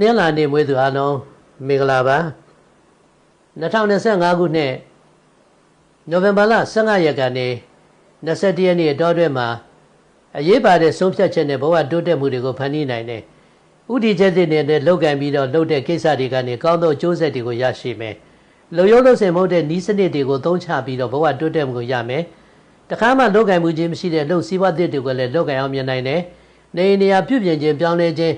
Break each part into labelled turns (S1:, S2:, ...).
S1: နင်းလာနေမွေးသူအားလုံးမင်္ဂလာပါ2025ခုနှစ်နိုဝင်ဘာလ15ရက်ကနေ21ရက်နေ့အတော်အတွင်းမှာအရေးပါတဲ့ဆုံးဖြတ်ချက်နဲ့ဘဝတိုးတက်မှုတွေကိုဖန်တီးနိုင်တယ်။ဥတီချက်တွေနဲ့လောက်ကင်ပြီးတော့လုပ်တဲ့ကိစ္စတွေကနေကောင်းသောအကျိုးဆက်တွေကိုရရှိမယ်။လုံရုံးလို့စင်မဟုတ်တဲ့ဤစနစ်တွေကိုသုံးချပြီးတော့ဘဝတိုးတက်မှုကိုရမယ်။တခါမှလောက်ကင်မှုခြင်းမရှိတဲ့လုံစည်းဝါးသစ်တွေကိုလည်းလောက်ကင်အောင်မြင်နိုင်တယ်။နေနေရာပြုပြင်ခြင်းပြောင်းလဲခြင်း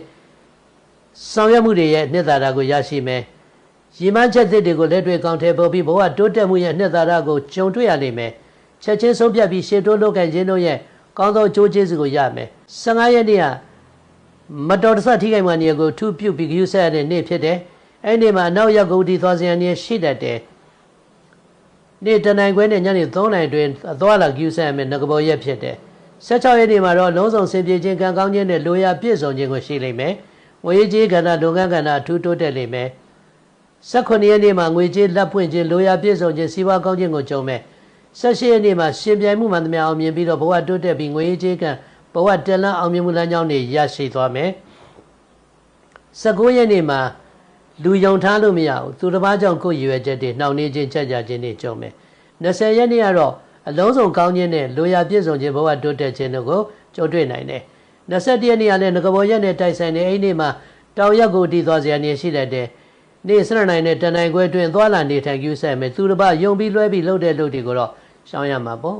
S1: ဆောင်ရွက်မှုတွေရဲ့နှစ်သာရကိုရရှိမယ်။ရည်မှန်းချက်သစ်တွေကိုလက်တွေ့ကောင်းထဲပေါ်ပြီးဘဝတိုးတက်မှုရဲ့နှစ်သာရကိုကြုံတွေ့ရနိုင်မယ်။ချက်ချင်းဆုံးဖြတ်ပြီးရှေ့တိုးလောက်ကင်ခြင်းတို့ရဲ့ကောင်းသောအကျိုးကျေးဇူးကိုရမယ်။15ရက်နေ့ကမတော်တဆထိခိုက်မှနေကိုထုပြုပြီးယူဆက်ရတဲ့နေ့ဖြစ်တယ်။အဲ့ဒီမှာအနောက်ရောက်ကုန်တီသွားစရာနေရှိတတ်တယ်။နေ့တနိုင်ခွဲနဲ့ညနေ3နိုင်တွင်အသွားလာယူဆက်ရမယ်ငကဘောရက်ဖြစ်တယ်။16ရက်နေ့မှာတော့လုံးစုံစင်ပြေခြင်းကံကောင်းခြင်းနဲ့လိုရာပြည့်စုံခြင်းကိုရှိလိမ့်မယ်။ ငွေကြေးကဏ္ဍလုပ်ငန်းကဏ္ဍအထူးတိုးတက်လိမ့်မယ်။18ရက်နေ့မှာငွေကြေးလက်ဖွင့်ခြင်းလိုရာပြည့်စုံခြင်းစီးပွားကောင်းခြင်းကိုကြုံမယ်။ဆက်ရှိရက်နေ့မှာရှင်ပြိုင်မှုမှန်သမျှအောင်မြင်ပြီးတော့ဘဝတိုးတက်ပြီးငွေကြေးကံဘဝတက်လန်းအောင်မြင်မှုလမ်းကြောင်းတွေရရှိသွားမယ်19ရက်နေ့မှာလူယုံထားလို့မရဘူးသူတစ်ပါးကြောင့်ကိုယ်ရွယ်ချက်တွေနှောင့်နှေးခြင်းချက်ကြခြင်းတွေကြုံမယ်20ရက်နေ့ကတော့အလုံးစုံကောင်းခြင်းနဲ့လိုရာပြည့်စုံခြင်းဘဝတိုးတက်ခြင်းတို့ကိုကြုံတွေ့နိုင်တယ် 21ရက်နေ့ကလည်းငကဘောရက်နဲ့တိုက်ဆိုင်နေအဲ့ဒီမှာတောင်ရက်ကိုတည်သွားစရာနေရှိတဲ့နေ့စရနိုင်နဲ့တန်နိုင်ခွဲတွင်သွားလာနေထိုင်ကျူးဆက်မယ်သူတစ်ပါးယုံပြီးလွှဲပြီးလှုပ်တဲ့လှုပ်တွေကိုတော့ရှောင်ရမှာပေါ့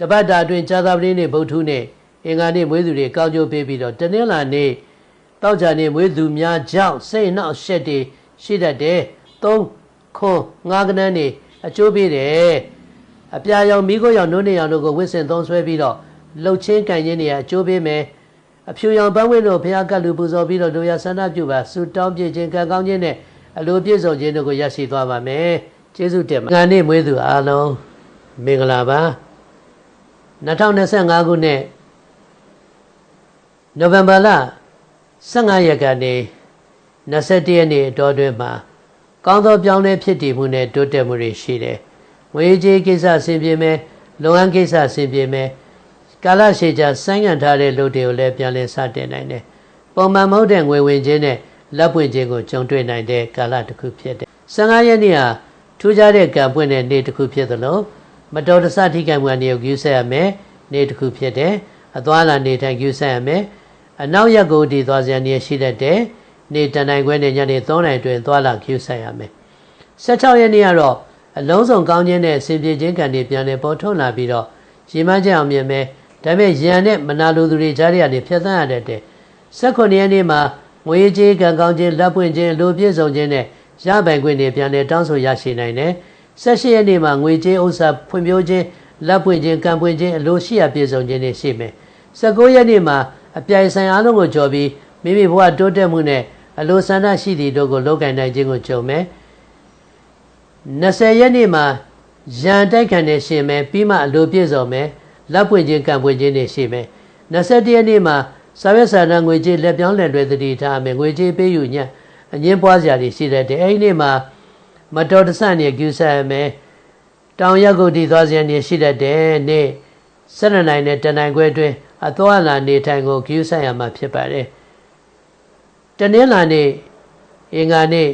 S1: တပတ်တာတွင်ဇာတာပတိနေ့ဗုဒ္ဓနေ့အင်္ဂါနေ့မွေးသူတွေကောင်းကျိုးပေးပြီးတော့တနင်္လာနေ့တောက်ကြနေ့မွေးသူများကြောင့်စိတ်နှောက်ရှက်တွေရှိတတ်တယ်သုံးခွန်ငါးကနန်းနေအကျိုးပေးတယ်အပြာရောင်မိခိုးရောင်နှုတ်နေရောင်တို့ကိုဝစ်စင်သုံးဆွဲပြီးတော့ လှုပ်ချင်းကန်ချင်းတွေအကျိုးပေးမယ်အဖြူရောင်ပန်းဝင်းတို့ဘုရားကလူပူဇော်ပြီးတော့လူရဆန္ဒပြုပါဆုတောင်းပြခြင်းကံကောင်းခြင်းနဲ့အလိုပြည့်စုံခြင်းတို့ကိုရရှိသွားပါမယ်ကျေးဇူးတင်ပါငါနေ့မွေးသူအားလုံးမင်္ဂလာပါ2025ခုနှစ်နိုဝင်ဘာလ15ရက်ကနေ21ရက်နေ့အတော်တွင်မှာကောင်းသောပြောင်းလဲဖြစ်တည်မှုနဲ့တိုးတက်မှုတွေရှိတယ်။ငွေကြေးကိစ္စဆင်ပြေမယ်၊လုပ်ငန်းကိစ္စဆင်ပြေမယ်၊ ကာလရှည်ကြာဆိုင်းငံ့ထားတဲ့လုပ်တွေကိုလည်းပြန်လည်စတင်နိုင်တယ်။ပုံမှန်မဟုတ်တဲ့ငွေဝင်ခြင်းနဲ့လက်ပွင့်ခြင်းကိုကြုံတွေ့နိုင်တဲ့ကာလတစ်ခုဖြစ်တယ်။15ရက်နေ့ဟာထူးခြားတဲ့ကံပွင့်တဲ့နေ့တစ်ခုဖြစ်သလိုမတော်တဆထိခိုက်မှုအနေကိုယူဆရမယ်နေ့တစ်ခုဖြစ်တယ်။အသွားလာနေထိုင်ယူဆရမယ်။အနောက်ရက်ကိုတည်သွားစရာနေရှိတတ်တယ်နေတန်နိုင်ခွဲနဲ့ညနေ3နိုင်တွင်သွားလာကျူးဆိုင်ရမယ်16ရက်နေ့ကတော့အလုံးစုံကောင်းခြင်းနဲ့အစဉ်ပြေခြင်းကံတွေပြန်လည်ပေါ်ထုတ်လာပြီးတော့ရေမန်းချက်အောင်မြင်မယ် ဒါပေမဲ့ရန်နဲ့မနာလိုသူတွေကြားရတဲ့ဖြတ်သန်းရတဲ့18ရက်နေ့မှာငွေကြေးကံကောင်းခြင်းလက်ပွင့်ခြင်းလိုပြည့်စုံခြင်းနဲ့ရပိုင်ခွင့်တွေပြန်လည်တောင်းဆိုရရှိနိုင်တယ်18ရက်နေ့မှာငွေကြေးဥစ္စာဖွံ့ဖြိုးခြင်းလက်ပွင့်ခြင်းကံပွင့်ခြင်းအလိုရှိရပြည့်စုံခြင်းတွေရှိမယ်19ရက်နေ့မှာအပြိုင်ဆိုင်အားလုံးကိုကြော်ပြီးမိမိဘဝတိုးတက်မှုနဲ့အလိုဆန္ဒရှိသည့်တို့ကိုလောက်ကင်နိုင်ခြင်းကိုကြုံမယ်20ရက်နေ့မှာရန်တိုက်ခံနေရှင်မယ်ပြီးမှအလိုပြည့်စုံမယ် လက်ပွင့်ခြင်းကံပွင့်ခြင်းတွေရှိမယ်21ရက်နေ့မှာစာရွက်စာတမ်းငွေကြေးလက်ပြောင်းလက်တွဲသတိထားမယ်ငွေကြေးပေးယူညအငင်းပွားစရာတွေရှိတဲ့အဲ့ဒီနေ့မှာမတော်တဆနေကျူးဆရမယ်တောင်ရက်ကိုတည်သွားစရာနေရှိတဲ့နေ့7နိုင်နဲ့တနိုင်ခွဲတွင်အသွားလာနေထိုင်ကိုဂရုစိုက်ရမှာဖြစ်ပါတယ်တနင်္လာနေ့အင်္ဂါနေ့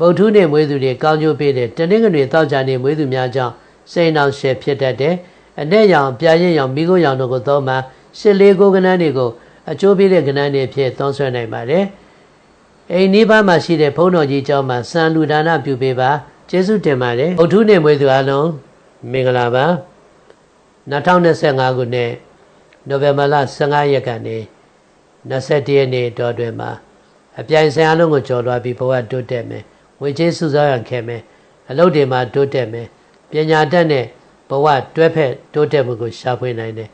S1: ဗုဒ္ဓနေ့မွေးသူတွေကောင်းကျိုးပေးတယ်တနင်္ဂနွေတောက်ကြနေ့မွေးသူများကြောင့်စိတ်နှောင့်ယှက်ဖြစ်တတ်တယ် အ내ရောင်ပြာရင်ရောင်မိခိုးရောင်တို့ကိုသုံးမှရှစ်လေးကိုကနန်းတွေကိုအကျိုးပေးတဲ့ကနန်းတွေဖြစ်သုံးဆွဲနိုင်ပါတယ်အိမ်နီးပါးမှာရှိတဲ့ဘုန်းတော်ကြီးကျောင်းမှာစံလူဒါနပြုပေးပါကျေးဇူးတင်ပါတယ်ဗုဒ္ဓနေ့မွေးသူအလုံးမင်္ဂလာပါ2025ခုနှစ်နိုဝင်ဘာလ15ရက်ကနေ21ရက်နေ့တော်တွင်မှာအပြိုင်ဆိုင်အလုံးကိုကြော်လွှားပြီးဘဝတိုးတက်မယ်ငွေကြေးစုဆောင်းရခဲ့မယ်အလုပ်တွေမှာတိုးတက်မယ်ပညာတတ်တဲ့ ဘဝတွဲဖက်တိုးတက်မှုကိုရှာဖွေနိုင်တယ်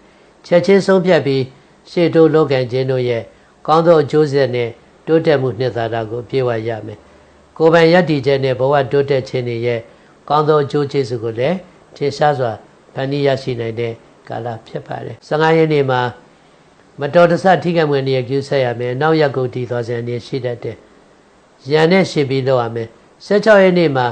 S1: ချက်ချင်းဆုံးဖြတ်ပြီးရှေ့တိုးလုပ်ကံခြင်းတို့ရဲ့ကောင်းသောအကျိုးဆက်နဲ့တိုးတက်မှုနှစ်သာရကိုပြေဝရမယ်ကိုယ်ပိုင်ရည်တည်ခြင်းနဲ့ဘဝတိုးတက်ခြင်းတွေရဲ့ကောင်းသောအကျိုးကျေးဇူးကိုလည်းထင်ရှားစွာဖန်တီးရရှိနိုင်တဲ့ကာလဖြစ်ပါတယ်15ရက်နေ့မှာမတော်တဆထိခိုက်မှုနေရကျူးဆက်ရမယ်နောက်ရက်ကိုတည်သွားစရာနေရှိတတ်တယ်ရန်နဲ့ရှင်ပြီးလုပ်ရမယ်16ရက်နေ့မှာ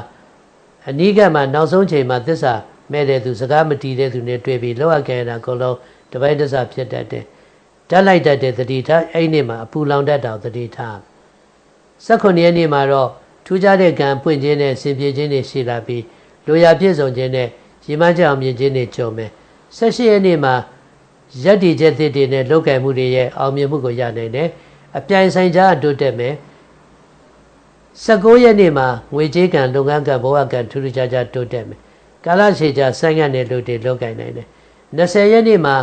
S1: အနိကမှာနောက်ဆုံးချိန်မှာသစ္စာ မဲ့တဲ့သူစကားမတီးတဲ့သူနဲ့တွေ့ပြီးလောက်ရကြတာကိုလုံးတပိုင်းတစဖြစ်တတ်တယ်ဓာတ်လိုက်တတ်တဲ့သတိထားအဲ့နေ့မှာအပူလောင်တတ်တာသတိထား18ရက်နေ့မှာတော့ထူးခြားတဲ့ကံပွင့်ခြင်းနဲ့ဆင်ပြေခြင်းတွေရှိလာပြီးလိုရာပြည့်စုံခြင်းနဲ့ရည်မှန်းချက်အောင်မြင်ခြင်းတွေကြုံမယ်18ရက်နေ့မှာရက်ဒီချက်သစ်တွေနဲ့လောက်ကင်မှုတွေရဲ့အောင်မြင်မှုကိုရနိုင်တယ်အပြိုင်ဆိုင်ကြားတိုးတက်မယ်19ရက်နေ့မှာငွေကြေးကံလုပ်ငန်းကံဘဝကံထူးထူးခြားခြားတိုးတက်မယ် ကာလရှည်ကြာဆိုင်းငံ့တဲ့လူတွေလောက်ကင်နိုင်တယ်20ရက်နေ့မှာ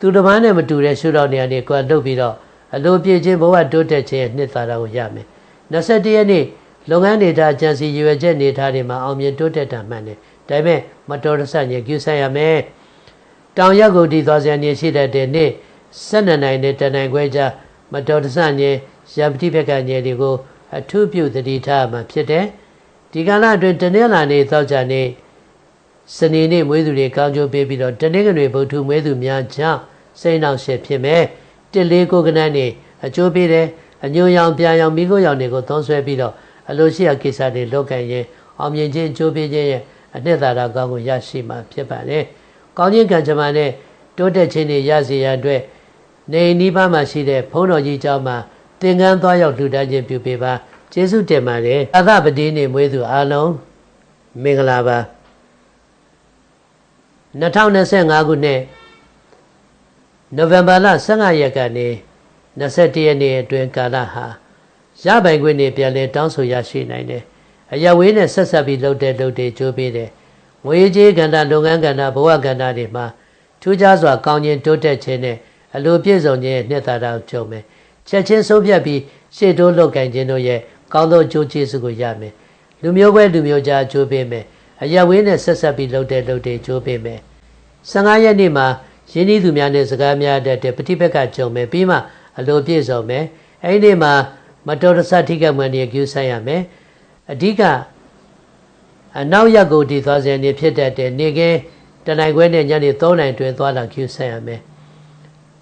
S1: သူတစ်ပန်းနဲ့မတူတဲ့ရှုထောင့်နေရာတွေကိုလှုပ်ပြီးတော့အလိုပြည့်ခြင်းဘဝတိုးတက်ခြင်းရဲ့နှစ်သာရကိုရမယ်21ရက်နေ့လုပ်ငန်းနေတာအကြံစီရွယ်ချက်နေထားတွေမှာအောင်မြင်တိုးတက်တာမှန်တယ်ဒါပေမဲ့မတော်တဆညကျူဆိုင်ရမယ်တောင်ရက်ကိုဒီသွားစရာနေရှိတတ်တဲ့နေ့12နိုင်နဲ့တနိုင်ခွဲကြမတော်တဆညရပတိဘက်ကညတွေကိုအထူးပြုသတိထားမှဖြစ်တယ်ဒီကာလအတွင်းတနင်္လာနေ့သောကြာနေ့ စနေနေ့မွေးသူတွေကောင်းကျိုးပေးပြီးတော့တနင်္ဂနွေဗုဒ္ဓမွေးသူများကြောင့်စိတ်နှောင့်ယှက်ဖြစ်မဲ့တစ်လေးကိုကနန်းနေအကျိုးပေးတယ်အညိုရောင်ပြာရောင်မိခိုးရောင်တွေကိုသုံးဆွဲပြီးတော့အလိုရှိရာကိစ္စတွေလုပ်ကိုင်ရင်အောင်မြင်ခြင်းအကျိုးပေးခြင်းရဲ့အနှစ်သာရကောင်းကိုရရှိမှာဖြစ်ပါတယ်။ကောင်းခြင်းကံကြမ္မာနဲ့တိုးတက်ခြင်းတွေရစေရန်အတွက်နေနိဗ္ဗာန်မှာရှိတဲ့ဘုန်းတော်ကြီးကျောင်းမှာသင်္ကန်းသွားရောက်လှူဒါန်းခြင်းပြုပေးပါကျေးဇူးတင်ပါတယ်။အသပတိနေမွေးသူအားလုံးမင်္ဂလာပါ။ 2025ခုနှစ်နိုဝင်ဘာလ15ရက်ကနေ21ရက်နေ့အတွင်းကာလဟာရပိုင်ခွင့်နေပြန်လဲတောင်းဆိုရရှိနိုင်တယ်။အရဝေးနဲ့ဆက်ဆက်ပြီးလှုပ်တဲ့လှုပ်တဲ့ကြိုးပေးတယ်။ငွေကြေးကဏ္ဍလုပ်ငန်းကဏ္ဍဘဝကဏ္ဍတွေမှာထူးခြားစွာကောင်းခြင်းတိုးတက်ခြင်းနဲ့အလိုပြည့်စုံခြင်းနှစ်သာရကြုံမယ်။ချက်ချင်းဆုံးဖြတ်ပြီးရှေ့တိုးလုပ်ကင်ခြင်းတို့ရဲ့ကောင်းသောကြိုးကျေးဇူးကိုရမယ်။လူမျိုးပွဲလူမျိုးကြားကြိုးပေးမယ်။ အရဝေးနဲ့ဆက်ဆက်ပြီးလှုပ်တဲ့လှုပ်တဲ့ကြိုးပေးမယ်။15ရက်နေ့မှာရင်းနှီးသူများနဲ့စကားများတတ်တဲ့ပฏิပက္ခကြုံမယ်ပြီးမှအလိုပြည့်စုံမယ်။အဲဒီနေ့မှာမတော်တဆထိကမှန်ရကျူးဆိုင်ရမယ်အဓိကအနောက်ရက်ကိုတည်သွားစေနေဖြစ်တတ်တဲ့နေကင်းတနိုင်ခွဲနဲ့ညနေ3နိုင်တွင်သွားလာကျူးဆိုင်ရမယ်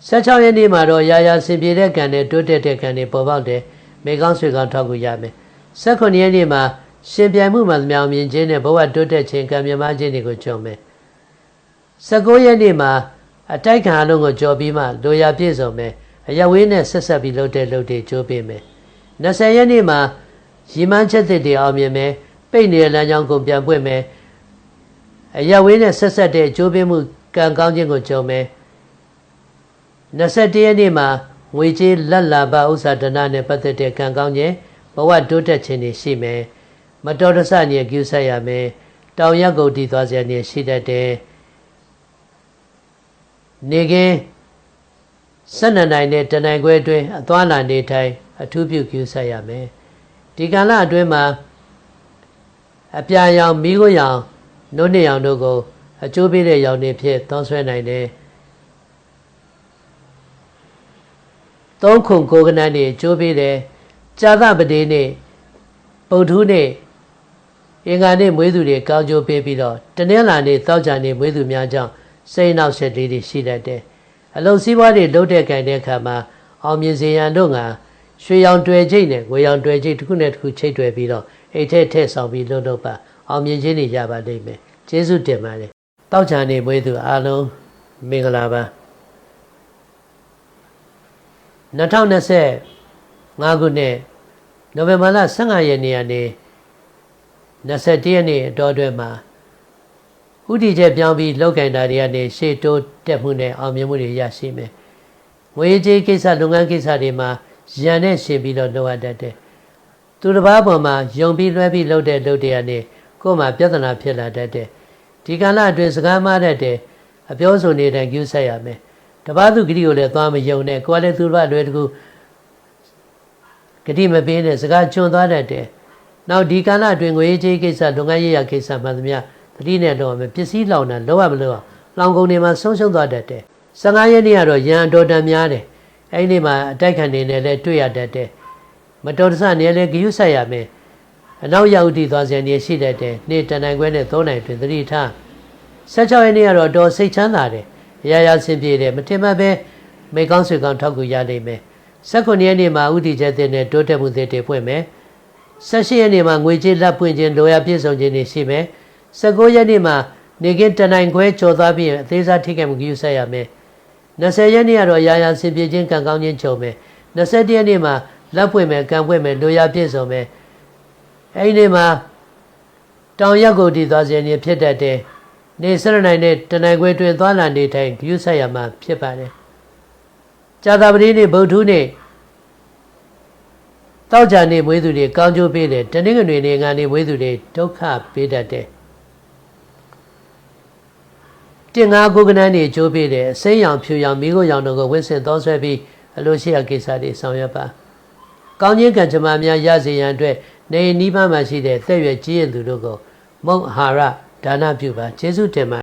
S1: 16ရက်နေ့မှာတော့ရာရာဆင်ပြေတဲ့ကံနဲ့တိုးတက်တဲ့ကံတွေပေါ်ပေါက်တယ်မေကောင်းဆွေကောင်းထောက်ကူရမယ်18ရက်နေ့မှာ ရှင်ပြိုင်မှုမှသမျှအောင်မြင်ခြင်းနဲ့ဘဝတိုးတက်ခြင်းကံမြမခြင်းတွေကိုကြုံမယ်19ရက်နေ့မှာအတိုက်ခံအလုံးကိုကြော်ပြီးမှလိုရာပြည့်စုံမယ်အရဝေးနဲ့ဆက်ဆက်ပြီးလှုပ်တဲ့လှုပ်တဲ့ကြိုးပေးမယ်20ရက်နေ့မှာရီမန်းချက်သစ်တွေအောင်မြင်မယ်ပိတ်နေတဲ့လမ်းကြောင်းကိုပြန်ပွင့်မယ်အရဝေးနဲ့ဆက်ဆက်တဲ့အကျိုးပေးမှုကံကောင်းခြင်းကိုကြုံမယ်21ရက်နေ့မှာငွေကြေးလက်လာပဥစ္စာဒနာနဲ့ပတ်သက်တဲ့ကံကောင်းခြင်းဘဝတိုးတက်ခြင်းတွေရှိမယ် မတော်တဆညကျူးဆက်ရမယ်တောင်ရက်ကုန်တည်သွားစရာနေရှိတတ်တယ်နေကင်း12နိုင်နဲ့တနိုင်ခွဲအတွင်းအသွားလာနေထိုင်အထူးပြုကျူးဆက်ရမယ်ဒီကာလအတွင်းမှာအပြာရောင်မိခိုးရောင်နှုတ်နှစ်ရောင်တို့ကိုအကျိုးပေးတဲ့ရောင်တွေဖြစ်သုံးဆွဲနိုင်တယ်သုံးခုကိုကနန်းတွေအကျိုးပေးတယ်ကြာသပတေးနေ့ပုထုနေ့ အင်္ဂါနေ့မွေးသူတွေကောင်းကျိုးပေးပြီးတော့တနင်္လာနေ့သောကြာနေ့မွေးသူများကြောင့်စိတ်နှောက်ယှက်လေးတွေရှိတတ်တယ်အလုံးစည်းပွားတွေလုပ်တဲ့ကြိုင်တဲ့အခါမှာအောင်မြင်စေရန်တို့ကရွှေရောင်တွေ့ချိတ်နဲ့ငွေရောင်တွေ့ချိတ်တစ်ခုနဲ့တစ်ခုချိတ်တွေ့ပြီးတော့အိတ်ထဲထည့်ဆောင်ပြီးလှုပ်တော့ပါအောင်မြင်ခြင်းတွေရပါလိမ့်မယ်ကျေးဇူးတင်ပါတယ်တောက်ချာနေမွေးသူအားလုံးမင်္ဂလာပါ2025ခုနှစ်နိုဝင်ဘာလ15ရက်နေ့ကနေ 21ရက်နေ့အတော်အတွင်းမှာဥတီချက်ပြောင်းပြီးလောက်ကင်တာတွေကနေရှေ့တိုးတက်မှုနဲ့အောင်မြင်မှုတွေရရှိမယ်။ငွေကြေးကိစ္စလုပ်ငန်းကိစ္စတွေမှာရန်နဲ့ရှင်ပြီးတော့လုပ်ရတတ်တယ်။သူတစ်ပါးပေါ်မှာယုံပြီးလွှဲပြီးလုပ်တဲ့လုပ်တွေကနေကိုယ်မှာပြဿနာဖြစ်လာတတ်တယ်။ဒီကာလအတွင်းစကားမှားတတ်တယ်။အပြောဆိုနေတိုင်းကျူးဆက်ရမယ်။တပားသူဂတိကိုလည်းသွားမယုံနဲ့ကိုယ်လည်းသူတစ်ပါးလွယ်တကူဂတိမပေးနဲ့စကားချွန်သွားတတ်တယ်။ နောက်ဒီကာလအတွင်းငွေကြေးကိစ္စလုပ်ငန်းရေးရာကိစ္စမှသမျှသတိနဲ့လုပ်ရမယ်ပစ္စည်းလောင်တာလောရမလို့လောင်ကုန်တွေမှာဆုံးရှုံးသွားတတ်တယ်။15ရက်နေ့ကတော့ရန်အတော်တန်များတယ်။အဲ့ဒီမှာအတိုက်ခံနေနဲ့လည်းတွေ့ရတတ်တယ်မတော်တဆနေလည်းဂယုဆက်ရမယ်အနောက်ရောက်တည်သွားစရာနေရှိတတ်တယ်နေ့တနိုင်ခွဲနဲ့သုံးနိုင်တွင်သတိထား16ရက်နေ့ကတော့တော်စိတ်ချမ်းသာတယ်ရရဆင်ပြေတယ်မထင်မှတ်ပဲမေကောင်းဆွေကောင်းထောက်ကူရလိမ့်မယ်19ရက်နေ့မှာဥတီချက်တဲ့နဲ့တိုးတက်မှုတွေတည်ပွင့်မယ် 18ရက်နေ့မှာငွေကြေးလက်ပွင့်ခြင်းလိုရာပြည့်စုံခြင်းတွေရှိမယ်19ရက်နေ့မှာနေကင်းတနိုင်ခွဲကျော်သွားပြီးအသေးစားထိခိုက်မှုဂယုဆက်ရမယ်20ရက်နေ့ကတော့ရာရာဆင်ပြေခြင်းကံကောင်းခြင်းချုပ်မယ်21ရက်နေ့မှာလက်ပွင့်မယ်ကံပွင့်မယ်လိုရာပြည့်စုံမယ်အဲ့ဒီနေ့မှာတောင်ရက်ကိုတည်သွားခြင်းဖြစ်တတ်တယ်နေစရနိုင်နဲ့တနိုင်ခွဲတွင်သွားလာနေထိုင်ဂရုစိုက်ရမှာဖြစ်ပါတယ်ကြာသပတေးနေ့ဗုဒ္ဓဟူးနေ့ တောက်ကြနေမွေးသူတွေကောင်းကျိုးပေးတယ်တနင်္ဂနွေနေ့ငါနေမွေးသူတွေဒုက္ခပေးတတ်တယ်တင်ငါကိုကနန်းနေကျိုးပေးတယ်အစိမ်းရောင်ဖြူရောင်မိခိုးရောင်တို့ကိုဝင့်စင်သောဆွဲပြီးအလိုရှိရာကိစ္စတွေဆောင်ရွက်ပါကောင်းခြင်းကံကြမ္မာများရစေရန်အတွက်နေနိဗ္ဗာန်မှာရှိတဲ့သက်ရွယ်ကြီးရင်သူတို့ကိုမုတ်အာဟာရဒါနပြုပါကျေးဇူးတင်ပါ